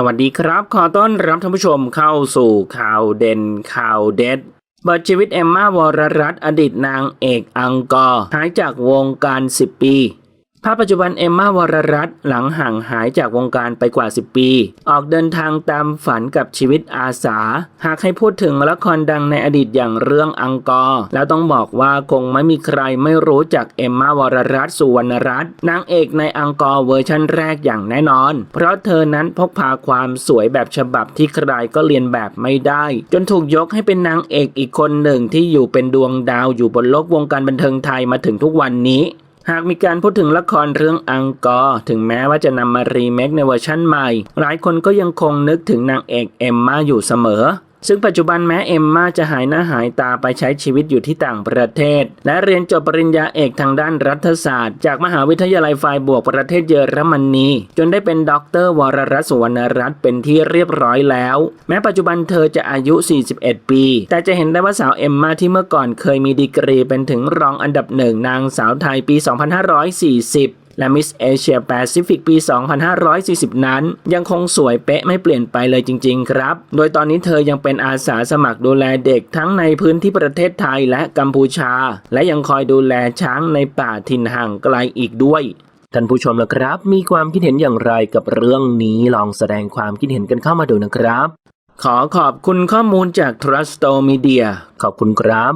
สวัสดีครับ ขอต้อนรับท่านผู้ชมเข้าสู่ข่าวเด่นข่าวเด็ดเปิดชีวิตเอมมาวรรัตน์อดีตนางเอกอังกอร์หายจากวงการ 10 ปี ภาพปัจจุบันเอมมาวรรัตน์หลังห่างหายจากวงการไปกว่า 10 ปี ออกเดินทางตามฝันกับชีวิตอาสา หากให้พูดถึงละครดังในอดีตอย่างเรื่องอังกอร์แล้วต้องบอกว่าคงไม่มีใครไม่รู้จักเอมมาวรรัตน์สุวรรณรัตน์นางเอกในอังกอร์เวอร์ชันแรกอย่างแน่นอน เพราะเธอนั้นพกพาความสวยแบบฉบับที่ใครก็เรียนแบบไม่ได้ จนถูกยกให้เป็นนางเอกอีกคนหนึ่งที่อยู่เป็นดวงดาวอยู่บนโลกวงการบันเทิงไทยมาถึงทุกวันนี้ หากมีการพูดถึงละครเรื่องอังกอร์ ถึงแม้ว่าจะนำมารีเมคในเวอร์ชั่นใหม่ หลายคนก็ยังคงนึกถึงนางเอกเอมมาอยู่เสมอ ซึ่งปัจจุบันแม้เอมมาจะหายหน้าหายตาไปใช้ชีวิตอยู่ที่ต่างประเทศ และเรียนจบปริญญาเอกทางด้านรัฐศาสตร์ จากมหาวิทยาลัยฝ่ายบวกประเทศเยอรมนีจนได้เป็นด็อกเตอร์วรรัตน์สุวรรณรัตน์เป็นที่เรียบร้อยแล้ว แม้ปัจจุบันเธอจะอายุ 41 ปี แต่จะเห็นได้ว่าสาวเอมมาที่เมื่อก่อนเคยมีดีกรีเป็นถึงรองอันดับหนึ่งนางสาวไทยปี 2540 และมิสเอเชียแปซิฟิกปี 2540 นั้น ยังคงสวยเป๊ะไม่เปลี่ยนไปเลยจริง ๆ ครับ โดยตอนนี้เธอยังเป็นอาสาสมัครดูแลเด็กทั้งในพื้นที่ประเทศไทยและกัมพูชา และยังคอยดูแลช้างในป่าถิ่นห่างไกลอีกด้วยท่านผู้ชมนะครับ มีความคิดเห็นอย่างไรกับเรื่องนี้ลองแสดงความคิดเห็นกันเข้ามาดูนะครับ ขอขอบคุณข้อมูลจาก Trusto Media ขอบคุณครับ